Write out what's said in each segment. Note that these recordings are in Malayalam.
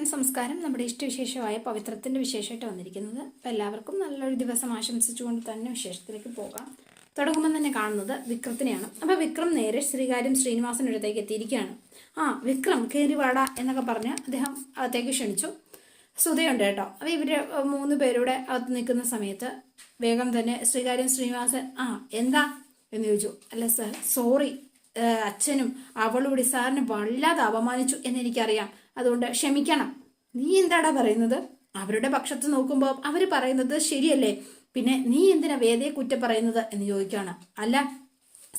എല്ലാവർക്കും നമസ്കാരം നമ്മുടെ ഇഷ്ടവിശേഷമായ പവിത്രത്തിന്റെ വിശേഷമായിട്ട് വന്നിരിക്കുന്നത്. അപ്പോൾ എല്ലാവർക്കും നല്ലൊരു ദിവസം ആശംസിച്ചുകൊണ്ട് തന്നെ വിശേഷത്തിലേക്ക് പോകാം. തുടങ്ങുമ്പോൾ തന്നെ കാണുന്നത് വിക്രത്തിനെയാണ്. അപ്പോൾ വിക്രം നേരെ ശ്രീകാര്യം ശ്രീനിവാസനടുത്തേക്ക് എത്തിയിരിക്കുകയാണ്. ആ വിക്രം കയറി വാട എന്നൊക്കെ പറഞ്ഞ് അദ്ദേഹം അകത്തേക്ക് ക്ഷണിച്ചു. സുതയുണ്ട് കേട്ടോ. അപ്പോൾ ഇവർ മൂന്ന് പേരുടെ അകത്ത് നിൽക്കുന്ന സമയത്ത് വേഗം തന്നെ ശ്രീകാര്യം ശ്രീനിവാസൻ ആ എന്താ? എന്ന് ചോദിച്ചു. അല്ല സർ സോറി. അച്ഛനും അവളുകൂടി സാറിനെ വല്ലാതെ അപമാനിച്ചു എന്ന് എന്നെനിക്കറിയാം. അതുകൊണ്ട് ക്ഷമിക്കണം. നീ എന്താടാ പറയുന്നത്? അവരുടെ പക്ഷത്ത് നോക്കുമ്പോൾ അവർ പറയുന്നത് ശരിയല്ലേ? പിന്നെ നീ എന്തിനാ വേദയെ കുറ്റം പറയുന്നത് എന്ന് ചോദിക്കുകയാണ് അല്ല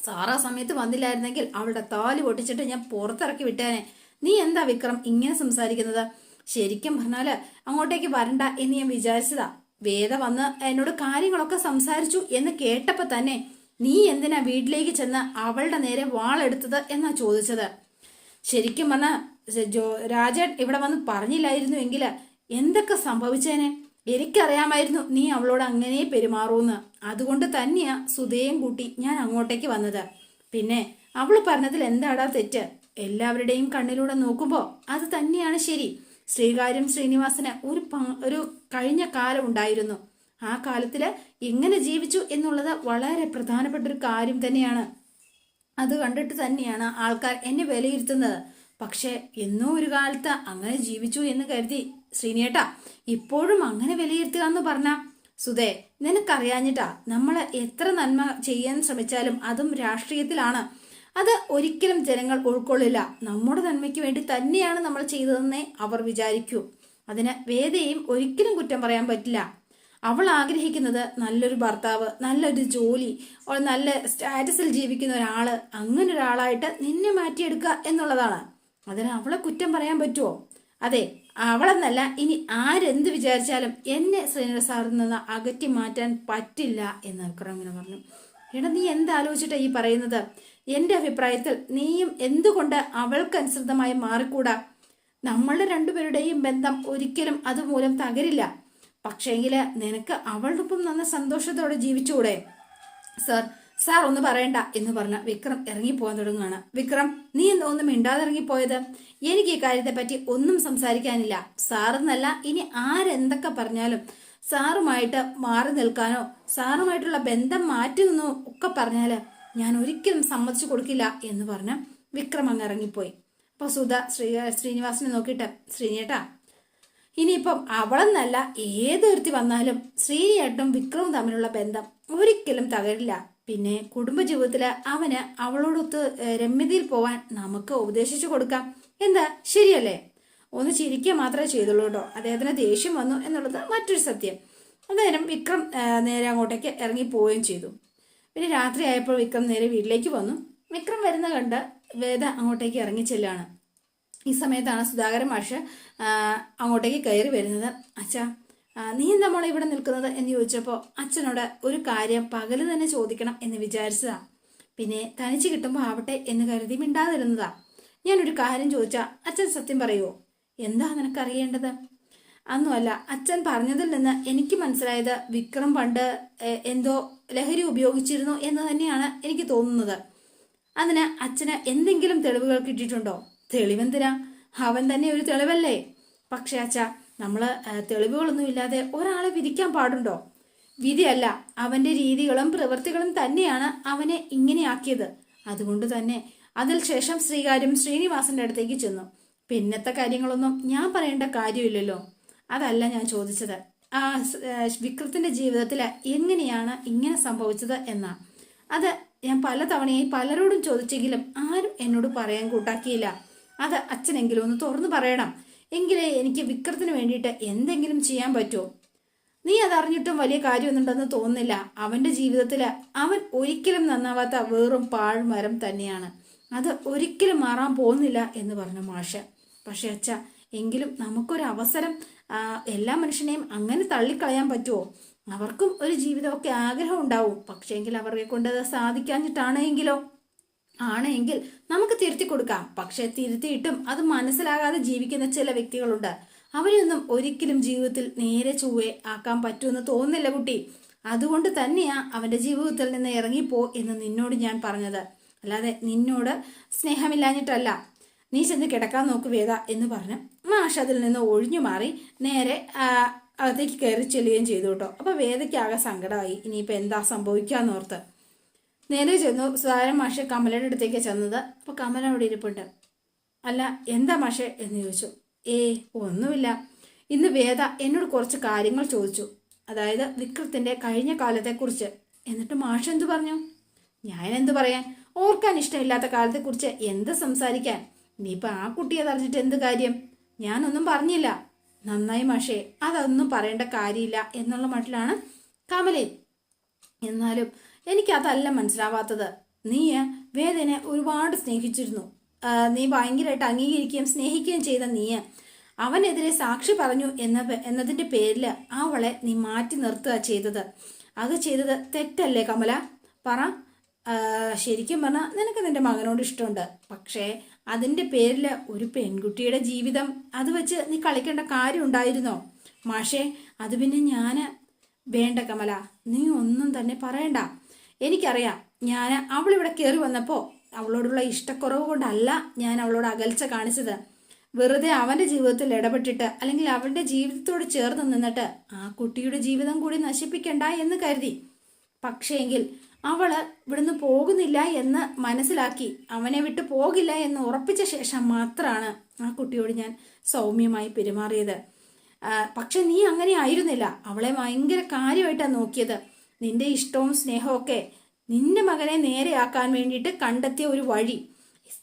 സാറാ സമയത്ത് വന്നില്ലായിരുന്നെങ്കിൽ അവളുടെ താലി പൊട്ടിച്ചിട്ട് ഞാൻ പുറത്തിറക്കി വിട്ടേനെ. നീ എന്താ വിക്രം ഇങ്ങനെ സംസാരിക്കുന്നത്? ശരിക്കും പറഞ്ഞാൽ അങ്ങോട്ടേക്ക് വരണ്ട എന്ന് ഞാൻ വിചാരിച്ചതാ. വേദ വന്ന് എന്നോട് കാര്യങ്ങളൊക്കെ സംസാരിച്ചു എന്ന് കേട്ടപ്പോ തന്നെ നീ എന്തിനാ വീട്ടിലേക്ക് ചെന്ന് അവളുടെ നേരെ വാളെടുത്തത് എന്നാ ചോദിച്ചത്? ശരിക്കും പറഞ്ഞ ജോ രാജൻ ഇവിടെ വന്ന് പറഞ്ഞില്ലായിരുന്നു എങ്കിൽ എന്തൊക്കെ സംഭവിച്ചേനെ? എനിക്കറിയാമായിരുന്നു നീ അവളോട് അങ്ങനെ പെരുമാറൂന്ന്. അതുകൊണ്ട് തന്നെയാ സുധയും കൂട്ടി ഞാൻ അങ്ങോട്ടേക്ക് വന്നത്. പിന്നെ അവൾ പറഞ്ഞതിൽ എന്താടാ തെറ്റ്? എല്ലാവരുടെയും കണ്ണിലൂടെ നോക്കുമ്പോൾ അത് തന്നെയാണ് ശരി. ശ്രീകാര്യം ശ്രീനിവാസന് ഒരു ഒരു കഴിഞ്ഞ കാലം ഉണ്ടായിരുന്നു. ആ കാലത്തിൽ എങ്ങനെ ജീവിച്ചു എന്നുള്ളത് വളരെ പ്രധാനപ്പെട്ട ഒരു കാര്യം തന്നെയാണ്. അത് കണ്ടിട്ട് തന്നെയാണ് ആൾക്കാർ എന്നെ വിലയിരുത്തുന്നത്. പക്ഷേ എന്നോ ഒരു കാലത്ത് അങ്ങനെ ജീവിച്ചു എന്ന് കരുതി. ശ്രീനേട്ട ഇപ്പോഴും അങ്ങനെ വിലയിരുത്തുക എന്ന് പറഞ്ഞ? സുധേ നിനക്കറിയാഞ്ഞിട്ടാ നമ്മൾ എത്ര നന്മ ചെയ്യാൻ ശ്രമിച്ചാലും അതും രാഷ്ട്രീയത്തിലാണ്. അത് ഒരിക്കലും ജനങ്ങൾ ഉൾക്കൊള്ളില്ല. നമ്മുടെ നന്മയ്ക്ക് വേണ്ടി തന്നെയാണ് നമ്മൾ ചെയ്തതെന്നേ അവർ വിചാരിക്കൂ. അതിന് വേദയും ഒരിക്കലും കുറ്റം പറയാൻ പറ്റില്ല. അവൾ ആഗ്രഹിക്കുന്നത് നല്ലൊരു ഭർത്താവ് നല്ലൊരു ജോലി നല്ല സ്റ്റാറ്റസിൽ ജീവിക്കുന്ന ഒരാൾ അങ്ങനെ ഒരാളായിട്ട് നിന്നെ മാറ്റിയെടുക്കുക എന്നുള്ളതാണ്. അതിന് അവളെ കുറ്റം പറയാൻ പറ്റുമോ അതെ അവളെന്നല്ല ഇനി ആരെന്ത് വിചാരിച്ചാലും എന്നെ ശ്രീനിവാസ സാറിൽ നിന്ന് അകറ്റി മാറ്റാൻ പറ്റില്ല എന്ന് വിക്രം ഇങ്ങനെ പറഞ്ഞു. എടാ നീ എന്താലോചിച്ചിട്ടാ ഈ പറയുന്നത്? എന്റെ അഭിപ്രായത്തിൽ നീയും എന്തുകൊണ്ട് അവൾക്കനുസൃതമായി മാറിക്കൂടാ? നമ്മളുടെ രണ്ടുപേരുടെയും ബന്ധം ഒരിക്കലും അതുമൂലം തകരില്ല. പക്ഷേങ്കിൽ നിനക്ക് അവളുടെ ഒപ്പം നന്ന സന്തോഷത്തോടെ ജീവിച്ചുകൂടെ? സാർ സാർ ഒന്ന് പറയണ്ട എന്ന് പറഞ്ഞ വിക്രം ഇറങ്ങിപ്പോകാൻ തുടങ്ങുകയാണ് വിക്രം നീ എന്താ ഒന്നും മിണ്ടാതെ ഇറങ്ങിപ്പോയത് എനിക്ക് ഈ കാര്യത്തെ പറ്റി ഒന്നും സംസാരിക്കാനില്ല. സാറെന്നല്ല ഇനി ആരെന്തൊക്കെ പറഞ്ഞാലും സാറുമായിട്ട് മാറി നിൽക്കാനോ സാറുമായിട്ടുള്ള ബന്ധം മാറ്റുമെന്നോ ഒക്കെ പറഞ്ഞാൽ ഞാൻ ഒരിക്കലും സമ്മതിച്ചു കൊടുക്കില്ല എന്ന് പറഞ്ഞ വിക്രം അങ്ങ് ഇറങ്ങിപ്പോയി. അപ്പൊ സുധ ശ്രീ ശ്രീനിവാസിനെ നോക്കിയിട്ട് ശ്രീനേട്ടാ ഇനിയിപ്പം അവളെന്നല്ല ഏതൊരുത്തി വന്നാലും ശ്രീനിയേട്ടും വിക്രവും തമ്മിലുള്ള ബന്ധം ഒരിക്കലും തകരില്ല. പിന്നെ കുടുംബജീവിതത്തിൽ അവന് അവളോടൊത്ത് രമ്യതയിൽ പോവാൻ നമുക്ക് ഉപദേശിച്ചു കൊടുക്കാം. എന്താ? ശരിയല്ലേ? ഒന്ന് ചിരിക്കുക മാത്രമേ ചെയ്തുള്ളൂ കേട്ടോ. അദ്ദേഹത്തിന് ദേഷ്യം വന്നു എന്നുള്ളത് മറ്റൊരു സത്യം. അന്നേരം വിക്രം നേരെ അങ്ങോട്ടേക്ക് ഇറങ്ങി പോവുകയും ചെയ്തു. പിന്നെ രാത്രി ആയപ്പോൾ വിക്രം നേരെ വീട്ടിലേക്ക് വന്നു. വിക്രം വരുന്ന കണ്ട് വേദ അങ്ങോട്ടേക്ക് ഇറങ്ങി ചെല്ലാണ് ഈ സമയത്താണ് സുധാകരൻ മാഷ് അങ്ങോട്ടേക്ക് കയറി വരുന്നത്. അച്ഛാ നീ എന്താ ഇവിടെ നിൽക്കുന്നത്? എന്ന് ചോദിച്ചപ്പോൾ അച്ഛനോട് ഒരു കാര്യം പകൽ തന്നെ ചോദിക്കണം എന്ന് വിചാരിച്ചതാ. പിന്നെ തനിച്ച് കിട്ടുമ്പോൾ ആവട്ടെ എന്ന് കരുതി മിണ്ടാതിരുന്നതാ. ഞാനൊരു കാര്യം ചോദിച്ചാ അച്ഛൻ സത്യം പറയുമോ എന്താ നിനക്കറിയേണ്ടത്? അന്നുമല്ല അച്ഛൻ പറഞ്ഞതിൽ നിന്ന് എനിക്ക് മനസ്സിലായത് വിക്രം പണ്ട് എന്തോ ലഹരി ഉപയോഗിച്ചിരുന്നു എന്ന് തന്നെയാണ് എനിക്ക് തോന്നുന്നത്. അതിന് അച്ഛന് എന്തെങ്കിലും തെളിവുകൾ കിട്ടിയിട്ടുണ്ടോ? തെളിവെന്തിനാ? അവൻ തന്നെ ഒരു തെളിവല്ലേ? പക്ഷേ അച്ഛ നമ്മൾ തെളിവുകളൊന്നും ഇല്ലാതെ ഒരാളെ വിധിക്കാൻ പാടുണ്ടോ? വിധിയല്ല അവന്റെ രീതികളും പ്രവൃത്തികളും തന്നെയാണ് അവനെ ഇങ്ങനെയാക്കിയത്. അതുകൊണ്ട് തന്നെ അതിൽ ശേഷം ശ്രീകാര്യം ശ്രീനിവാസന്റെ അടുത്തേക്ക് ചെന്നു. പിന്നത്തെ കാര്യങ്ങളൊന്നും ഞാൻ പറയേണ്ട കാര്യമില്ലല്ലോ. അതല്ല ഞാൻ ചോദിച്ചത്. ആ വിക്രത്തിന്റെ ജീവിതത്തിൽ എങ്ങനെയാണ് ഇങ്ങനെ സംഭവിച്ചത് എന്നാ? അത് ഞാൻ പല തവണയായി പലരോടും ചോദിച്ചെങ്കിലും ആരും എന്നോട് പറയാൻ കൂട്ടാക്കിയില്ല. അത് അച്ഛനെങ്കിലും ഒന്ന് തുറന്നു പറയണം. എങ്കിലേ എനിക്ക് വിക്രത്തിന് വേണ്ടിയിട്ട് എന്തെങ്കിലും ചെയ്യാൻ പറ്റുമോ നീ അതറിഞ്ഞിട്ടും വലിയ കാര്യമൊന്നുണ്ടെന്ന് തോന്നുന്നില്ല. അവന്റെ ജീവിതത്തിൽ അവൻ ഒരിക്കലും നന്നാവാത്ത വേറും പാഴ്മരം തന്നെയാണ്. അത് ഒരിക്കലും മാറാൻ പോകുന്നില്ല എന്ന് പറഞ്ഞു മാഷ്. പക്ഷെ അച്ഛ എങ്കിലും നമുക്കൊരു അവസരം എല്ലാ മനുഷ്യനെയും അങ്ങനെ തള്ളിക്കളയാൻ പറ്റുമോ അവർക്കും ഒരു ജീവിതമൊക്കെ ആഗ്രഹം ഉണ്ടാവും. പക്ഷേങ്കിൽ അവരെ കൊണ്ട് അത് സാധിക്കാഞ്ഞിട്ടാണെങ്കിലോ ആണെങ്കിൽ നമുക്ക് തിരുത്തി കൊടുക്കാം. പക്ഷെ തിരുത്തിയിട്ടും അത് മനസ്സിലാകാതെ ജീവിക്കുന്ന ചില വ്യക്തികളുണ്ട്. അവരെയൊന്നും ഒരിക്കലും ജീവിതത്തിൽ നേരെ ചൊവ്വെ ആക്കാൻ പറ്റുമെന്ന് തോന്നുന്നില്ല കുട്ടി. അതുകൊണ്ട് തന്നെയാ അവന്റെ ജീവിതത്തിൽ നിന്ന് ഇറങ്ങിപ്പോ എന്ന് നിന്നോട് ഞാൻ പറഞ്ഞത്. അല്ലാതെ നിന്നോട് സ്നേഹമില്ലാഞ്ഞിട്ടല്ല. നീ ചെന്ന് കിടക്കാൻ നോക്ക് വേദ എന്ന് പറഞ്ഞ് മാഷ് അതിൽ നിന്ന് ഒഴിഞ്ഞു മാറി നേരെ അകത്തേക്ക് കയറി ചെല്ലുകയും ചെയ്തു കേട്ടോ. അപ്പോൾ വേദയ്ക്ക് ആകെ സങ്കടമായി. ഇനിയിപ്പോൾ എന്താ സംഭവിക്കാന്നോർത്ത് നേരെ ചെന്നു സുധാകരൻ മാഷ് കമലയുടെ അടുത്തേക്ക് ചെന്നത്. അപ്പോൾ കമല അവിടെ ഇരിപ്പുണ്ട്. അല്ല എന്താ മാഷെ എന്ന് ചോദിച്ചു. ഏ ഒന്നുമില്ല. ഇന്ന് വേദ എന്നോട് കുറച്ച് കാര്യങ്ങൾ ചോദിച്ചു. അതായത് വിക്രത്തിന്റെ കഴിഞ്ഞ കാലത്തെക്കുറിച്ച്. എന്നിട്ട് മാഷ് എന്തു പറഞ്ഞു? ഞാൻ എന്തു പറയാൻ? ഓർക്കാൻ ഇഷ്ടമില്ലാത്ത കാലത്തെക്കുറിച്ച് എന്ത് സംസാരിക്കാൻ? ഇനിയിപ്പോൾ ആ കുട്ടിയെ അറിഞ്ഞിട്ട് എന്ത് കാര്യം? ഞാനൊന്നും പറഞ്ഞില്ല. നന്നായി മാഷേ അതൊന്നും പറയേണ്ട കാര്യമില്ല എന്നുള്ള മട്ടിലാണ് കമലേ. എന്നാലും എനിക്കതല്ല മനസ്സിലാവാത്തത്. നീ വേദനെ ഒരുപാട് സ്നേഹിച്ചിരുന്നു. നീ ഭയങ്കരമായിട്ട് അംഗീകരിക്കുകയും സ്നേഹിക്കുകയും ചെയ്ത നീ അവനെതിരെ സാക്ഷി പറഞ്ഞു എന്ന എന്നതിന്റെ പേരിൽ അവളെ നീ മാറ്റി നിർത്തുക ചെയ്തത്. അത് ചെയ്തത് തെറ്റല്ലേ കമല? പറ. ശരിക്കും പറഞ്ഞാൽ നിനക്ക് നിന്റെ മകനോട് ഇഷ്ടമുണ്ട്. പക്ഷേ അതിന്റെ പേരിൽ ഒരു പെൺകുട്ടിയുടെ ജീവിതം അത് വെച്ച് നീ കളിക്കേണ്ട കാര്യം ഉണ്ടായിരുന്നോ? മാഷേ അത് പിന്നെ ഞാൻ വേണ്ട കമല. നീ ഒന്നും തന്നെ പറയണ്ട. എനിക്കറിയാം. ഞാൻ അവളിവിടെ കയറി വന്നപ്പോൾ അവളോടുള്ള ഇഷ്ടക്കുറവ് കൊണ്ടല്ല ഞാൻ അവളോട് അകൽച്ച കാണിച്ചത്. വെറുതെ അവന്റെ ജീവിതത്തിൽ ഇടപെട്ടിട്ട് അല്ലെങ്കിൽ അവന്റെ ജീവിതത്തോട് ചേർന്ന് നിന്നിട്ട് ആ കുട്ടിയുടെ ജീവിതം കൂടി നശിപ്പിക്കണ്ട എന്ന് കരുതി. പക്ഷേങ്കിൽ അവൾ ഇവിടുന്ന് പോകുന്നില്ല എന്ന് മനസ്സിലാക്കി അവനെ വിട്ടു പോകില്ല എന്ന് ഉറപ്പിച്ച ശേഷം മാത്രമാണ് ആ കുട്ടിയോട് ഞാൻ സൗമ്യമായി പെരുമാറിയത്. പക്ഷെ നീ അങ്ങനെ ആയിരുന്നില്ല. അവളെ ഭയങ്കര കാര്യമായിട്ടാണ് നോക്കിയത്. നിന്റെ ഇഷ്ടവും സ്നേഹമൊക്കെ നിന്റെ മകനെ നേരെയാക്കാൻ വേണ്ടിയിട്ട് കണ്ടെത്തിയ ഒരു വഴി.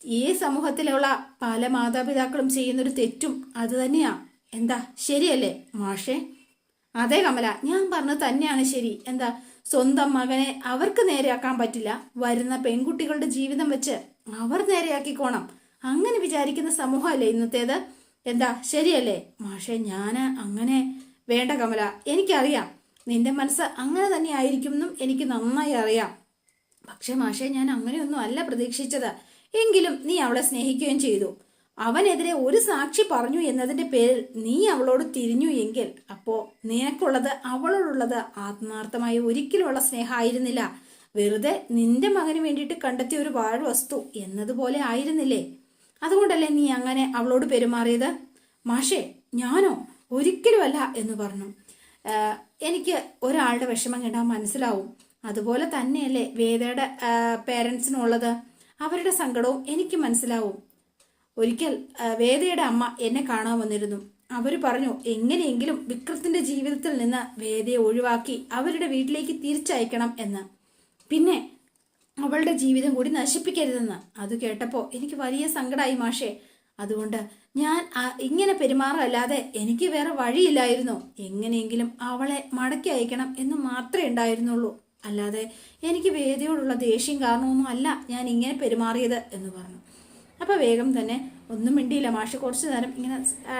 ഈ സമൂഹത്തിലുള്ള പല മാതാപിതാക്കളും ചെയ്യുന്നൊരു തെറ്റും അത് തന്നെയാ. എന്താ? ശരിയല്ലേ മാഷേ? അതെ കമല. ഞാൻ പറഞ്ഞത് തന്നെയാണ് ശരി. എന്താ? സ്വന്തം മകനെ അവർക്ക് നേരെയാക്കാൻ പറ്റില്ല. വരുന്ന പെൺകുട്ടികളുടെ ജീവിതം വെച്ച് അവർ നേരെയാക്കിക്കോണം. അങ്ങനെ വിചാരിക്കുന്ന സമൂഹമല്ലേ ഇന്നത്തേത്? എന്താ? ശരിയല്ലേ മാഷെ? ഞാൻ അങ്ങനെ വേണ്ട കമല. എനിക്കറിയാം. നിന്റെ മനസ്സ് അങ്ങനെ തന്നെ ആയിരിക്കും എന്നും എനിക്ക് നന്നായി അറിയാം. പക്ഷെ മാഷെ ഞാൻ അങ്ങനെയൊന്നും അല്ല പ്രതീക്ഷിച്ചത്. എങ്കിലും നീ അവളെ സ്നേഹിക്കുകയും ചെയ്തു. അവനെതിരെ ഒരു സാക്ഷി പറഞ്ഞു എന്നതിന്റെ പേരിൽ നീ അവളോട് തിരിഞ്ഞു എങ്കിൽ അപ്പോ നിനക്കുള്ളത് അവളോടുള്ളത് ആത്മാർത്ഥമായ ഒരിക്കലുമുള്ള സ്നേഹമായിരുന്നില്ല. വെറുതെ നിന്റെ മകന് വേണ്ടിയിട്ട് കണ്ടെത്തിയ ഒരു വാഴ വസ്തു എന്നതുപോലെ ആയിരുന്നില്ലേ? അതുകൊണ്ടല്ലേ നീ അങ്ങനെ അവളോട് പെരുമാറിയത്? മാഷേ ഞാനോ? ഒരിക്കലുമല്ല എന്ന് പറഞ്ഞു. എനിക്ക് ഒരാളുടെ വിഷമം കണ്ടാൽ മനസ്സിലാവും. അതുപോലെ തന്നെയല്ലേ വേദയുടെ പേരൻസിനുള്ളത് അവരുടെ സങ്കടവും എനിക്ക് മനസ്സിലാവും. ഒരിക്കൽ വേദയുടെ അമ്മ എന്നെ കാണാൻ വന്നിരുന്നു. അവർ പറഞ്ഞു എങ്ങനെയെങ്കിലും വിക്രത്തിന്റെ ജീവിതത്തിൽ നിന്ന് വേദയെ ഒഴിവാക്കി അവരുടെ വീട്ടിലേക്ക് തിരിച്ചയക്കണം എന്ന്. പിന്നെ അവളുടെ ജീവിതം കൂടി നശിപ്പിക്കരുതെന്ന്. അത് കേട്ടപ്പോൾ എനിക്ക് വലിയ സങ്കടമായി മാഷേ. അതുകൊണ്ട് ഞാൻ ഇങ്ങനെ പെരുമാറല്ലാതെ എനിക്ക് വേറെ വഴിയില്ലായിരുന്നു. എങ്ങനെയെങ്കിലും അവളെ മടക്കി അയക്കണം എന്ന് മാത്രമേ ഉണ്ടായിരുന്നുള്ളൂ. അല്ലാതെ എനിക്ക് വേദിയോടുള്ള ദേഷ്യം കാരണമൊന്നും അല്ല ഞാൻ ഇങ്ങനെ പെരുമാറിയത് എന്ന് പറഞ്ഞു. അപ്പൊ വേഗം തന്നെ ഒന്നും മിണ്ടിയില്ല മാഷ് കുറച്ചു നേരം ഇങ്ങനെ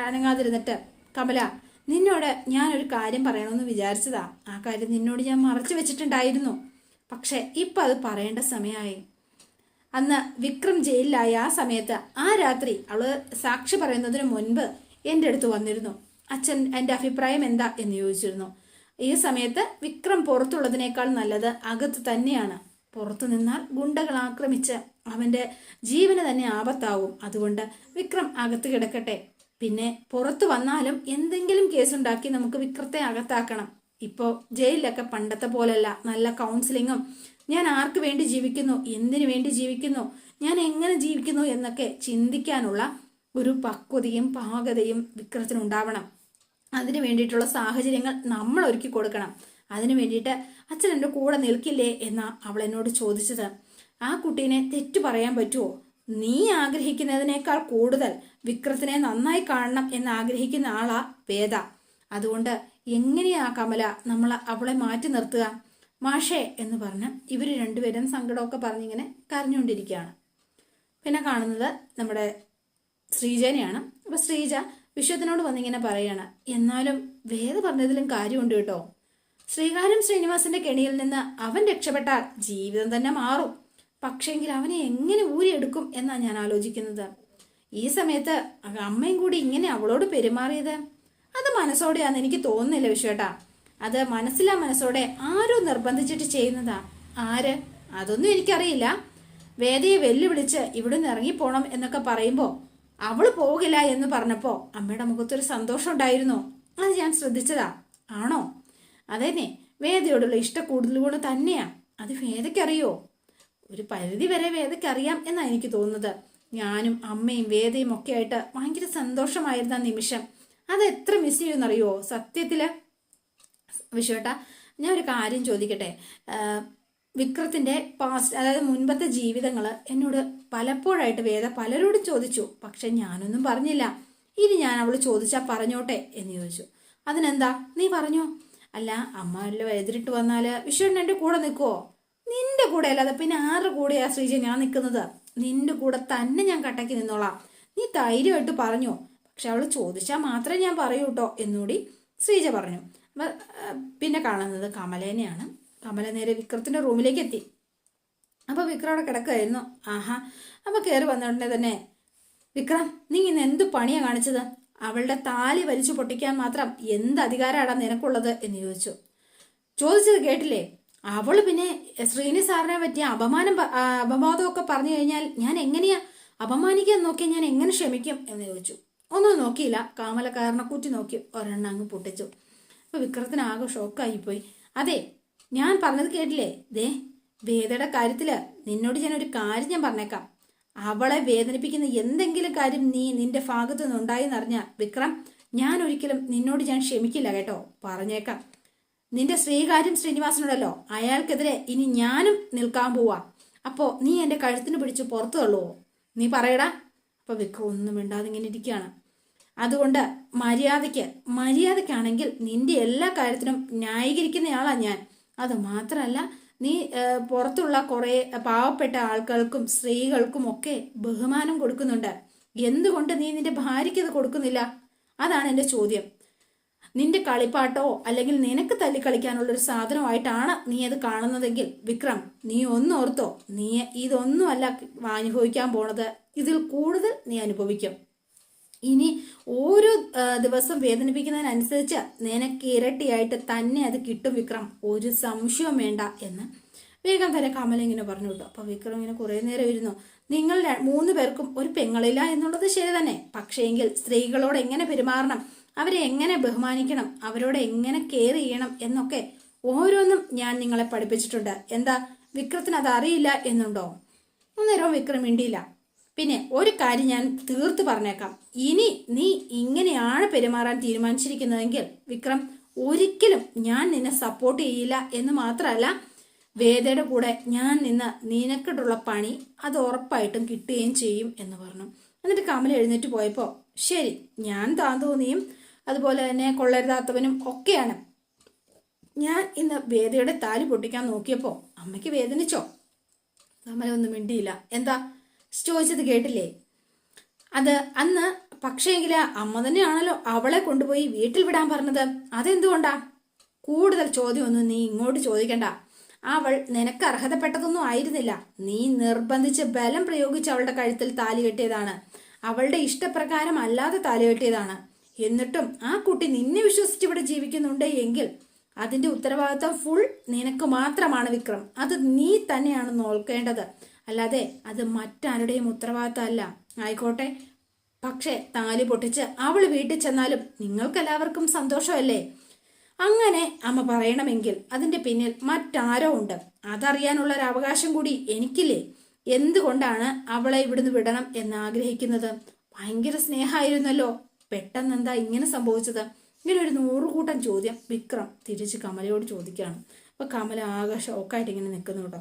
അനങ്ങാതിരുന്നിട്ട് കമല നിന്നോട് ഞാനൊരു കാര്യം പറയണമെന്ന് വിചാരിച്ചതാ. ആ കാര്യം നിന്നോട് ഞാൻ മറച്ചു വെച്ചിട്ടുണ്ടായിരുന്നു. പക്ഷെ ഇപ്പൊ അത് പറയേണ്ട സമയമായി അന്ന് വിക്രം ജയിലിലായ ആ സമയത്ത് ആ രാത്രി അവൾ സാക്ഷി പറയുന്നതിന് മുൻപ് എന്റെ അടുത്ത് വന്നിരുന്നു. അച്ഛൻ എന്റെ അഭിപ്രായം എന്താ എന്ന് ചോദിച്ചിരുന്നു. ഈ സമയത്ത് വിക്രം പുറത്തുള്ളതിനേക്കാൾ നല്ലത് അകത്ത് തന്നെയാണ്. പുറത്തു നിന്നാൽ ഗുണ്ടകൾ ആക്രമിച്ച് അവന്റെ ജീവന് തന്നെ ആപത്താവും അതുകൊണ്ട് വിക്രം അകത്ത് കിടക്കട്ടെ. പിന്നെ പുറത്തു വന്നാലും എന്തെങ്കിലും കേസുണ്ടാക്കി നമുക്ക് വിക്രത്തെ അകത്താക്കണം. ഇപ്പോൾ ജയിലിലൊക്കെ പണ്ടത്തെ പോലല്ല നല്ല കൗൺസിലിങ്ങും ഞാൻ ആർക്ക് വേണ്ടി ജീവിക്കുന്നു? എന്തിനു വേണ്ടി ജീവിക്കുന്നു? ഞാൻ എങ്ങനെ ജീവിക്കുന്നു എന്നൊക്കെ ചിന്തിക്കാനുള്ള ഒരു പക്വതയും പാകതയും വിക്രത്തിനുണ്ടാവണം അതിന് വേണ്ടിയിട്ടുള്ള സാഹചര്യങ്ങൾ നമ്മൾ ഒരുക്കി കൊടുക്കണം. അതിനു വേണ്ടിയിട്ട് അച്ഛൻ എന്റെ കൂടെ നിൽക്കില്ലേ എന്നാ അവൾ എന്നോട് ചോദിച്ചത്. ആ കുട്ടീനെ തെറ്റു പറയാൻ പറ്റുമോ നീ ആഗ്രഹിക്കുന്നതിനേക്കാൾ കൂടുതൽ വിക്രത്തിനെ നന്നായി കാണണം എന്ന് ആഗ്രഹിക്കുന്ന ആളാ വേദ. അതുകൊണ്ട് എങ്ങനെയാ കമല? നമ്മൾ അവളെ മാറ്റി നിർത്തുക. മാഷേ എന്ന് പറഞ്ഞ് ഇവർ രണ്ടുപേരും സങ്കടമൊക്കെ പറഞ്ഞിങ്ങനെ കരഞ്ഞുകൊണ്ടിരിക്കുകയാണ്. പിന്നെ കാണുന്നത് നമ്മുടെ ശ്രീജനെയാണ്. അപ്പൊ ശ്രീജ വിശ്വത്തിനോട് വന്നിങ്ങനെ പറയാണ് എന്നാലും വേദ പറഞ്ഞതിലും കാര്യമുണ്ട് കേട്ടോ. ശ്രീകാര്യം ശ്രീനിവാസിന്റെ കെണിയിൽ നിന്ന് അവൻ രക്ഷപ്പെട്ടാൽ ജീവിതം തന്നെ മാറും. പക്ഷേങ്കിൽ അവനെ എങ്ങനെ ഊരിയെടുക്കും എന്നാണ് ഞാൻ ആലോചിക്കുന്നത്? ഈ സമയത്ത് അമ്മയും കൂടി ഇങ്ങനെ അവളോട് പെരുമാറിയത്? അത് മനസ്സോടെയാന്ന് എനിക്ക് തോന്നുന്നില്ല വിശ്വേട്ടാ. അത് മനസ്സിലാ മനസ്സോടെ ആരോ നിർബന്ധിച്ചിട്ട് ചെയ്യുന്നതാ. ആര്? അതൊന്നും എനിക്കറിയില്ല. വേദയെ വെല്ലുവിളിച്ച് ഇവിടുന്ന് ഇറങ്ങിപ്പോണം എന്നൊക്കെ പറയുമ്പോൾ അവൾ പോകില്ല എന്ന് പറഞ്ഞപ്പോൾ അമ്മയുടെ മുഖത്തൊരു സന്തോഷം ഉണ്ടായിരുന്നു. അത് ഞാൻ ശ്രദ്ധിച്ചതാ. ആണോ? അതേനെ വേദയോടുള്ള ഇഷ്ട കൂടുതൽ കൊണ്ട് തന്നെയാ. അത് വേദയ്ക്കറിയോ? ഒരു പരിധി വരെ വേദയ്ക്കറിയാം എന്നാണ് എനിക്ക് തോന്നുന്നത്. ഞാനും അമ്മയും വേദയും ഒക്കെ ആയിട്ട് ഭയങ്കര സന്തോഷമായിരുന്ന നിമിഷം. അത് എത്ര മിസ് ചെയ്യുമെന്നറിയോ? സത്യത്തിൽ വിശ്വട്ട ഞാൻ ഒരു കാര്യം ചോദിക്കട്ടെ? വിക്രത്തിന്റെ പാസ്റ്റ് അതായത് മുൻപത്തെ ജീവിതങ്ങൾ എന്നോട് പലപ്പോഴായിട്ട് വേദ പലരോടും ചോദിച്ചു. പക്ഷെ ഞാനൊന്നും പറഞ്ഞില്ല. ഇനി ഞാൻ അവൾ ചോദിച്ചാൽ പറഞ്ഞോട്ടെ എന്ന് ചോദിച്ചു. അതിനെന്താ? നീ പറഞ്ഞോ? അല്ല അമ്മ എതിരിട്ട് വന്നാൽ വിശ്വണ്ണൻ എന്റെ കൂടെ നിൽക്കുവോ നിന്റെ കൂടെ അല്ലാതെ പിന്നെ ആരുടെ കൂടെയാ ശ്രീജ ഞാൻ നിൽക്കുന്നത് നിന്റെ കൂടെ തന്നെ ഞാൻ കട്ടക്കി നിന്നോളാം. നീ ധൈര്യമായിട്ട് പറഞ്ഞു. പക്ഷെ അവൾ ചോദിച്ചാൽ മാത്രമേ ഞാൻ പറയൂ കേട്ടോ എന്നുകൂടി ശ്രീജ പറഞ്ഞു. പിന്നെ കാണുന്നത് കമലേനെയാണ്. കമല നേരെ വിക്രത്തിന്റെ റൂമിലേക്ക് എത്തി. അപ്പോൾ വിക്രം അവിടെ കിടക്കുമായിരുന്നു ആഹാ. അപ്പൊ കയറി വന്നോടനെ തന്നെ വിക്രം നീ ഇന്ന് എന്ത് പണിയാ കാണിച്ചത്? അവളുടെ താലി വലിച്ചു പൊട്ടിക്കാൻ മാത്രം എന്ത് അധികാരമാണ് നിനക്കുള്ളത്? എന്ന് ചോദിച്ചു. ചോദിച്ചത് കേട്ടില്ലേ? അവൾ പിന്നെ ശ്രീനി സാറിനെ പറ്റിയ അപമാനം അപവാദമൊക്കെ പറഞ്ഞു കഴിഞ്ഞാൽ ഞാൻ എങ്ങനെയാ അപമാനിക്കാൻ നോക്കിയാൽ ഞാൻ എങ്ങനെ ക്ഷമിക്കും എന്ന് ചോദിച്ചു. ഒന്നും നോക്കിയില്ല. കാമലക്കാരനെ കുറ്റി നോക്കി ഒരെണ്ണം അങ്ങ് പൊട്ടിച്ചു. അപ്പൊ വിക്രത്തിന് ആകെ ഷോക്കായിപ്പോയി അതെ ഞാൻ പറഞ്ഞത് കേട്ടില്ലേ? ദേ വേദയുടെ കാര്യത്തിൽ നിന്നോട് ഞാൻ ഒരു കാര്യം ഞാൻ പറഞ്ഞേക്കാം. അവളെ വേദനിപ്പിക്കുന്ന എന്തെങ്കിലും കാര്യം നീ നിന്റെ ഭാഗത്തു നിന്നുണ്ടായി എന്നറിഞ്ഞ വിക്രം ഞാൻ ഒരിക്കലും നിന്നോട് ഞാൻ ക്ഷമിക്കില്ല കേട്ടോ. പറഞ്ഞേക്കാം. നിന്റെ ശ്രീകാര്യം ശ്രീനിവാസനോടല്ലോ അയാൾക്കെതിരെ ഇനി ഞാനും നിൽക്കാൻ പോവാ. അപ്പോ നീ എന്റെ കഴുത്തിന് പിടിച്ച് പുറത്തു തള്ളുവോ? നീ പറയടാ. അപ്പോൾ വിക്രം ഒന്നും മിണ്ടാതെ ഇങ്ങനെ ഇരിക്കുകയാണ്. അതുകൊണ്ട് മര്യാദയ്ക്ക് മര്യാദയ്ക്കാണെങ്കിൽ നിന്റെ എല്ലാ കാര്യത്തിനും ന്യായീകരിക്കുന്നയാളാ ഞാൻ. അത് മാത്രമല്ല നീ പുറത്തുള്ള കുറെ പാവപ്പെട്ട ആൾക്കാർക്കും സ്ത്രീകൾക്കും ഒക്കെ ബഹുമാനം കൊടുക്കുന്നുണ്ട്. എന്തുകൊണ്ട് നീ നിന്റെ ഭാര്യയ്ക്ക് അത് കൊടുക്കുന്നില്ല? അതാണ് എന്റെ ചോദ്യം. നിന്റെ കളിപ്പാട്ടോ അല്ലെങ്കിൽ നിനക്ക് തല്ലിക്കളിക്കാനുള്ള ഒരു സാധനമായിട്ടാണ് നീ അത് കാണുന്നതെങ്കിൽ വിക്രം നീ ഒന്നോർത്തോ നീ ഇതൊന്നുമല്ല അനുഭവിക്കാൻ പോണത്. ഇതിൽ കൂടുതൽ നീ അനുഭവിക്കും. ഇനി ഓരോ ദിവസം വേദനിപ്പിക്കുന്നതിനനുസരിച്ച് നിനക്ക് ഇരട്ടിയായിട്ട് തന്നെ അത് കിട്ടും വിക്രം. ഒരു സംശയവും വേണ്ട എന്ന് വേഗം തന്നെ കമൽ ഇങ്ങനെ പറഞ്ഞു വിട്ടു. അപ്പൊ വിക്രം ഇങ്ങനെ കുറെ നേരം ഇരുന്നു. നിങ്ങൾ മൂന്ന് പേർക്കും ഒരു പെങ്ങളില്ല എന്നുള്ളത് ശരി തന്നെ. പക്ഷേങ്കിൽ സ്ത്രീകളോട് എങ്ങനെ പെരുമാറണം? അവരെ എങ്ങനെ ബഹുമാനിക്കണം? അവരോട് എങ്ങനെ കെയർ ചെയ്യണം? എന്നൊക്കെ ഓരോന്നും ഞാൻ നിങ്ങളെ പഠിപ്പിച്ചിട്ടുണ്ട്. എന്താ? വിക്രത്തിന് അത് അറിയില്ല എന്നുണ്ടോ? അന്നേരവും വിക്രം മിണ്ടിയില്ല. പിന്നെ ഒരു കാര്യം ഞാൻ തീർത്ത് പറഞ്ഞേക്കാം. ഇനി നീ ഇങ്ങനെയാണ് പെരുമാറാൻ തീരുമാനിച്ചിരിക്കുന്നതെങ്കിൽ വിക്രം ഒരിക്കലും ഞാൻ നിന്നെ സപ്പോർട്ട് ചെയ്യില്ല എന്ന് മാത്രമല്ല വേദയുടെ കൂടെ ഞാൻ നിന്ന് നിനക്കിട്ടുള്ള പണി അത് ഉറപ്പായിട്ടും കിട്ടുകയും ചെയ്യും എന്ന് പറഞ്ഞു. എന്നിട്ട് കമൽ എഴുന്നേറ്റ് പോയപ്പോൾ ശരി ഞാൻ താന്തോന്നിയും അതുപോലെ തന്നെ കൊള്ളരുതാത്തവനും ഒക്കെയാണ്. ഞാൻ ഇന്ന് വേദയുടെ താലി പൊട്ടിക്കാൻ നോക്കിയപ്പോൾ അമ്മയ്ക്ക് വേദനിച്ചോ? കമലൊന്നും മിണ്ടിയില്ല. എന്താ? ചോദിച്ചത് കേട്ടില്ലേ? അത് അന്ന് പക്ഷേങ്കിൽ അമ്മ തന്നെയാണല്ലോ അവളെ കൊണ്ടുപോയി വീട്ടിൽ വിടാൻ പറഞ്ഞത്. അതെന്തുകൊണ്ടാ? കൂടുതൽ ചോദ്യമൊന്നും നീ ഇങ്ങോട്ട് ചോദിക്കണ്ട. അവൾ നിനക്ക് അർഹതപ്പെട്ടതൊന്നും ആയിരുന്നില്ല. നീ നിർബന്ധിച്ച് ബലം പ്രയോഗിച്ച് അവളുടെ കഴുത്തിൽ താലി കെട്ടിയതാണ്. അവളുടെ ഇഷ്ടപ്രകാരം അല്ലാതെ താലി കെട്ടിയതാണ്. എന്നിട്ടും ആ കുട്ടി നിന്നെ വിശ്വസിച്ച് ഇവിടെ ജീവിക്കുന്നുണ്ട് എങ്കിൽ അതിന്റെ ഉത്തരവാദിത്തം ഫുൾ നിനക്ക് മാത്രമാണ് വിക്രം. അത് നീ തന്നെയാണ് നോക്കേണ്ടത് അല്ലാതെ അത് മറ്റാരുടെയും ഉത്തരവാദിത്തം അല്ല ആയിക്കോട്ടെ. പക്ഷേ താലി പൊട്ടിച്ച് അവൾ വീട്ടിൽ ചെന്നാലും നിങ്ങൾക്കെല്ലാവർക്കും സന്തോഷമല്ലേ? അങ്ങനെ അമ്മ പറയണമെങ്കിൽ അതിന്റെ പിന്നിൽ മറ്റാരോ ഉണ്ട്. അതറിയാനുള്ള ഒരു അവകാശം കൂടി എനിക്കില്ലേ? എന്തുകൊണ്ടാണ് അവളെ ഇവിടുന്ന് വിടണം എന്ന് ആഗ്രഹിക്കുന്നത്? ഭയങ്കര സ്നേഹമായിരുന്നല്ലോ. പെട്ടെന്ന് എന്താ ഇങ്ങനെ സംഭവിച്ചത്? ഇങ്ങനെ ഒരു നൂറുകൂട്ടം ചോദ്യം. വിക്രം തിരിച്ച് കമലയോട് ചോദിക്കുകയാണ്. അപ്പൊ കമല ആകെ ഷോക്കായിട്ട് ഇങ്ങനെ നിൽക്കുന്നു കേട്ടോ.